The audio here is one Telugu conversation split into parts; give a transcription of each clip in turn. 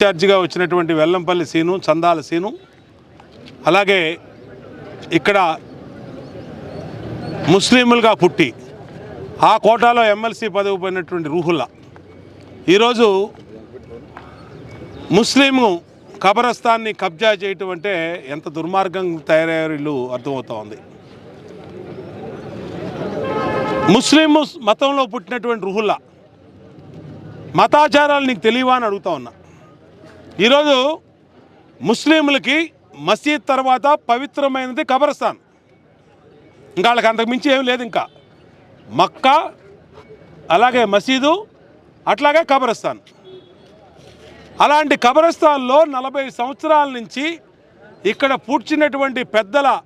ఇన్ఛార్జిగా వచ్చినటువంటి వెల్లంపల్లి సీను చందాల సీను. అలాగే ఇక్కడ ముస్లింలుగా పుట్టి ఆ కోటాలో ఎమ్మెల్సీ పదవి పోయినటువంటి రూహుల్లా. ఈరోజు ముస్లిము కబరస్థాన్ని కబ్జా చేయటం అంటే ఎంత దుర్మార్గం తయారయ్యారు వీళ్ళు అర్థమవుతా ఉంది ముస్లిం మతంలో పుట్టినటువంటి రుహుల్లా మతాచారాలు నీకు తెలియవా అని అడుగుతా ఉన్నా. ఈరోజు ముస్లింలకి మసీద్ తర్వాత పవిత్రమైనది కబరస్థాన్. ఇంకా వాళ్ళకి అంతకు మించి ఏం లేదు ఇంకా. మక్కా అలాగే మసీదు అట్లాగే కబరస్థాన్. అలాంటి కబరస్థాన్లో నలభై సంవత్సరాల నుంచి ఇక్కడ పూడ్చినటువంటి పెద్దల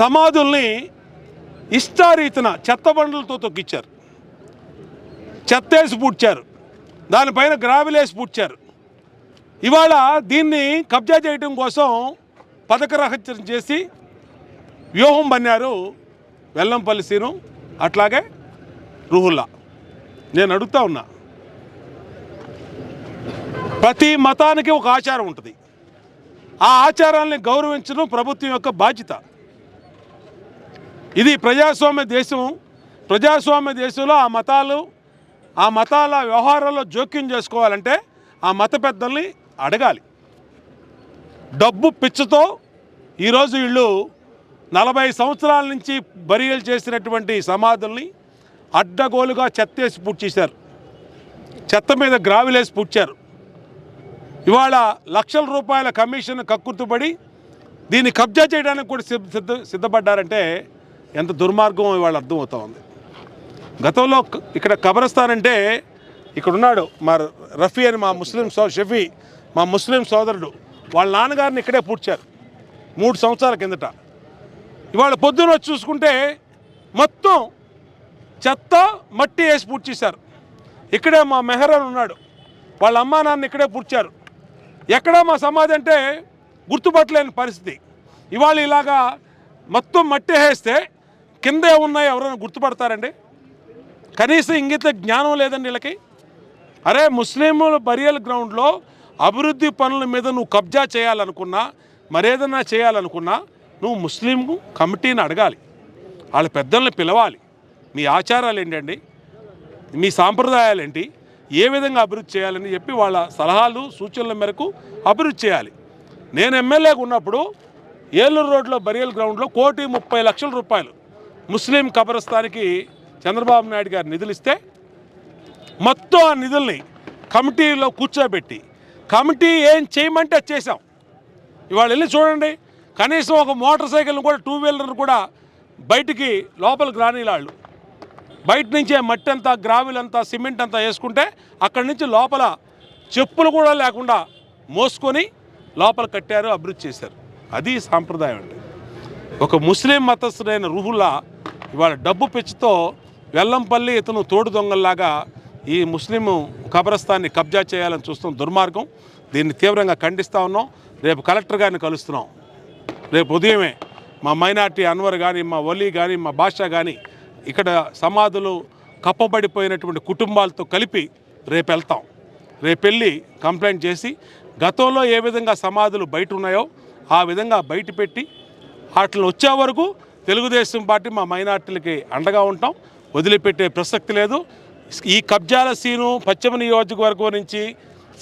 సమాధుల్ని ఇష్టారీతిన చెత్తబండులతో తొక్కిచ్చారు. చెత్తేసి పూడ్చారు. దానిపైన గ్రావిలేసి పూడ్చారు. ఇవాళ దీన్ని కబ్జా చేయడం కోసం పథక రహస్యం చేసి వ్యూహం బన్నారు వెల్లంపల్లి సీను అట్లాగే రుహుల్లా. నేను అడుగుతా ఉన్నా. ప్రతి మతానికి ఒక ఆచారం ఉంటుంది. ఆ ఆచారాల్ని గౌరవించడం ప్రభుత్వం యొక్క బాధ్యత. ఇది ప్రజాస్వామ్య దేశం. ప్రజాస్వామ్య దేశంలో ఆ మతాలు ఆ మతాల వ్యవహారాల్లో జోక్యం చేసుకోవాలంటే ఆ మత పెద్దల్ని అడగాలి. డబ్బు పిచ్చుతో ఈరోజు వీళ్ళు నలభై సంవత్సరాల నుంచి బరియలు చేసినటువంటి సమాధుల్ని అడ్డగోలుగా చెత్తేసి పూడ్చేశారు చెత్త మీద గ్రావిలేసి పూడ్చారు ఇవాళ లక్షల రూపాయల కమిషన్ కక్కుర్తుపడి దీన్ని కబ్జా చేయడానికి కూడా సిద్ధ సిద్ధ సిద్ధపడ్డారంటే ఎంత దుర్మార్గం ఇవాళ అర్థమవుతా ఉంది. గతంలో ఇక్కడ కబరస్థాన్ అంటే ఇక్కడ ఉన్నాడు మా రఫీ అని మా ముస్లిం సో షఫీ మా ముస్లిం సోదరుడు వాళ్ళ నాన్నగారిని ఇక్కడే పూడ్చారు మూడు సంవత్సరాల కిందట. ఇవాళ పొద్దున వచ్చి చూసుకుంటే మొత్తం చెత్త మట్టి వేసి పూడ్చేశారు. ఇక్కడే మా మెహరాన్ ఉన్నాడు. వాళ్ళ అమ్మా నాన్న ఇక్కడే పూడ్చారు. ఎక్కడ మా సమాధి అంటే గుర్తుపట్టలేని పరిస్థితి. ఇవాళ ఇలాగా మొత్తం మట్టి వేస్తే కింద ఉన్నాయి ఎవరైనా గుర్తుపడతారండి? కనీసం ఇంగిత జ్ఞానం లేదండి వీళ్ళకి. అరే ముస్లింల బరియల్ గ్రౌండ్లో అభివృద్ధి పనుల మీద నువ్వు కబ్జా చేయాలనుకున్నా మరేదన్నా చేయాలనుకున్నా నువ్వు ముస్లిం కమిటీని అడగాలి. వాళ్ళ పెద్దల్ని పిలవాలి. మీ ఆచారాలు ఏంటండి? మీ సాంప్రదాయాలు ఏంటి ఏ విధంగా అభివృద్ధి చేయాలని చెప్పి వాళ్ళ సలహాలు సూచనల మేరకు అభివృద్ధి చేయాలి. నేను ఎమ్మెల్యేగా ఉన్నప్పుడు ఏలూరు రోడ్లో బరియల్ గ్రౌండ్లో కోటి ముప్పై లక్షల రూపాయలు ముస్లిం కబరస్థానికి చంద్రబాబు నాయుడు గారు నిధులు ఇస్తే మొత్తం ఆ నిధుల్ని కమిటీలో కూర్చోబెట్టి కమిటీ ఏం చేయమంటే అది చేసాం ఇవాళ వెళ్ళి చూడండి కనీసం ఒక మోటార్ సైకిల్ని కూడా టూ వీలర్ కూడా బయటికి లోపలికి రాని వాళ్ళు. బయట నుంచే మట్టి అంతా గ్రావిల్ అంతా సిమెంట్ అంతా వేసుకుంటే అక్కడి నుంచి లోపల చెప్పులు కూడా లేకుండా మోసుకొని లోపల కట్టారు అభివృద్ధి చేశారు. అది సాంప్రదాయం అండి. ఒక ముస్లిం మతస్థుడైన రుహుల్లా ఇవాళ డబ్బు పెచ్చుతో వెల్లంపల్లి ఇతను తోడు దొంగల్లాగా ఈ ముస్లిం కబరస్థాన్ని కబ్జా చేయాలని చూస్తున్న దుర్మార్గం దీన్ని తీవ్రంగా ఖండిస్తూ ఉన్నాం. రేపు కలెక్టర్ గారిని కలుస్తున్నాం. రేపు ఉదయమే మా మైనార్టీ అన్వర్ కానీ మా ఒలి కానీ మా బాషా కానీ ఇక్కడ సమాధులు కప్పబడిపోయినటువంటి కుటుంబాలతో కలిపి రేపు వెళ్తాం. రేపెళ్ళి కంప్లైంట్ చేసి గతంలో ఏ విధంగా సమాధులు బయట ఉన్నాయో ఆ విధంగా బయట పెట్టి వాటిని వచ్చే వరకు తెలుగుదేశం పార్టీ మా మైనార్టీలకి అండగా ఉంటాం. వదిలిపెట్టే ప్రసక్తి లేదు. ఈ కబ్జాల సీను పశ్చిమ నియోజకవర్గం నుంచి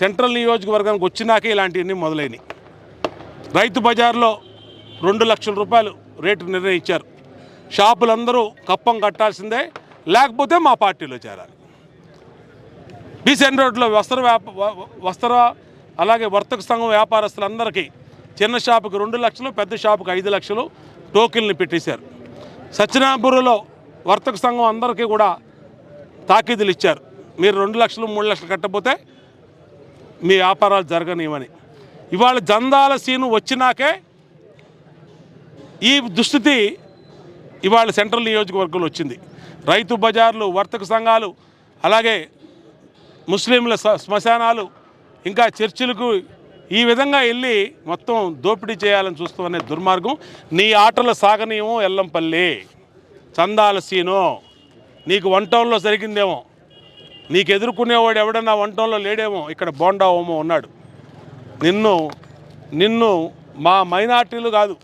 సెంట్రల్ నియోజకవర్గానికి వచ్చినాకే ఇలాంటివన్నీ మొదలైనవి రైతు బజార్లో రెండు లక్షల రూపాయలు రేటు నిర్ణయించారు. షాపులందరూ కప్పం కట్టాల్సిందే లేకపోతే మా పార్టీలో చేరాలి. బీసెన్ రోడ్లో వస్త్ర వస్త్ర అలాగే వర్తక సంఘం వ్యాపారస్తులందరికీ చిన్న షాపుకి రెండు లక్షలు పెద్ద షాపుకి ఐదు లక్షలు టోకెన్లు పెట్టేశారు. సత్యనాపురంలో వర్తక సంఘం అందరికీ కూడా తాకీదులు ఇచ్చారు. మీరు రెండు లక్షలు మూడు లక్షలు కట్టకపోతే మీ వ్యాపారాలు జరగనివ్వని. ఇవాళ జందాల సీను వచ్చినాకే ఈ దుస్థితి ఇవాళ సెంట్రల్ నియోజకవర్గంలో వచ్చింది. రైతు బజార్లు వర్తక సంఘాలు అలాగే ముస్లింల శ్మశానాలు ఇంకా చర్చిలకు ఈ విధంగా వెళ్ళి మొత్తం దోపిడీ చేయాలని చూస్తామనే దుర్మార్గం. నీ ఆటల సాగనీయము ఎల్లంపల్లి. చందాల సీను. నీకు వన్ టౌన్లో జరిగిందేమో. నీకు ఎదుర్కొనేవాడు ఎవడన్నా వన్ టౌన్లో లేడేమో ఇక్కడ బోండా ఓమో ఉన్నాడు. నిన్ను నిన్ను మా మైనార్టీలు కాదు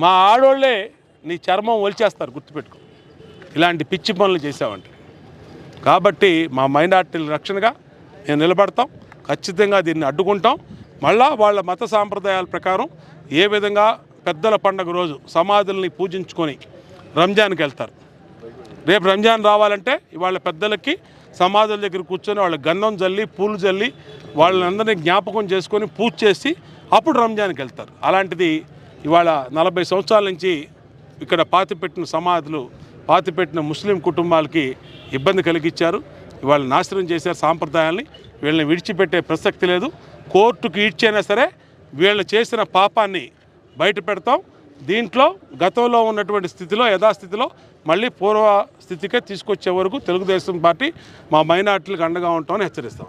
మా ఆడోళ్ళే నీ చర్మం ఒలిచేస్తారు గుర్తుపెట్టుకో. ఇలాంటి పిచ్చి పనులు చేసావంటే. కాబట్టి మా మైనార్టీల రక్షణగా మేము నిలబడతాం. ఖచ్చితంగా దీన్ని అడ్డుకుంటాం. మళ్ళా వాళ్ళ మత సాంప్రదాయాల ప్రకారం ఏ విధంగా పెద్దల పండగ రోజు సమాధుల్ని పూజించుకొని రంజాన్కి వెళ్తారు. రేపు రంజాన్ రావాలంటే ఇవాళ పెద్దలకి సమాధుల దగ్గర కూర్చొని వాళ్ళ గంధం జల్లి పూలు జల్లి వాళ్ళందరినీ జ్ఞాపకం చేసుకొని పూజ చేసి అప్పుడు రంజాన్కి వెళ్తారు. అలాంటిది ఇవాళ నలభై సంవత్సరాల నుంచి ఇక్కడ పాతిపెట్టిన సమాధులు పాతిపెట్టిన ముస్లిం కుటుంబాలకి ఇబ్బంది కలిగించారు. ఇవాళ నాశనం చేశారు సాంప్రదాయాల్ని. వీళ్ళని విడిచిపెట్టే ప్రసక్తి లేదు. కోర్టుకు ఈడ్చైనా సరే వీళ్ళు చేసిన పాపాన్ని బయట పెడతాం. దీంట్లో గతంలో ఉన్నటువంటి స్థితిలో యథాస్థితిలో మళ్ళీ పూర్వ స్థితికే తీసుకొచ్చే వరకు తెలుగుదేశం పార్టీ మా మైనార్టీలకు అండగా ఉంటామని హెచ్చరిస్తాం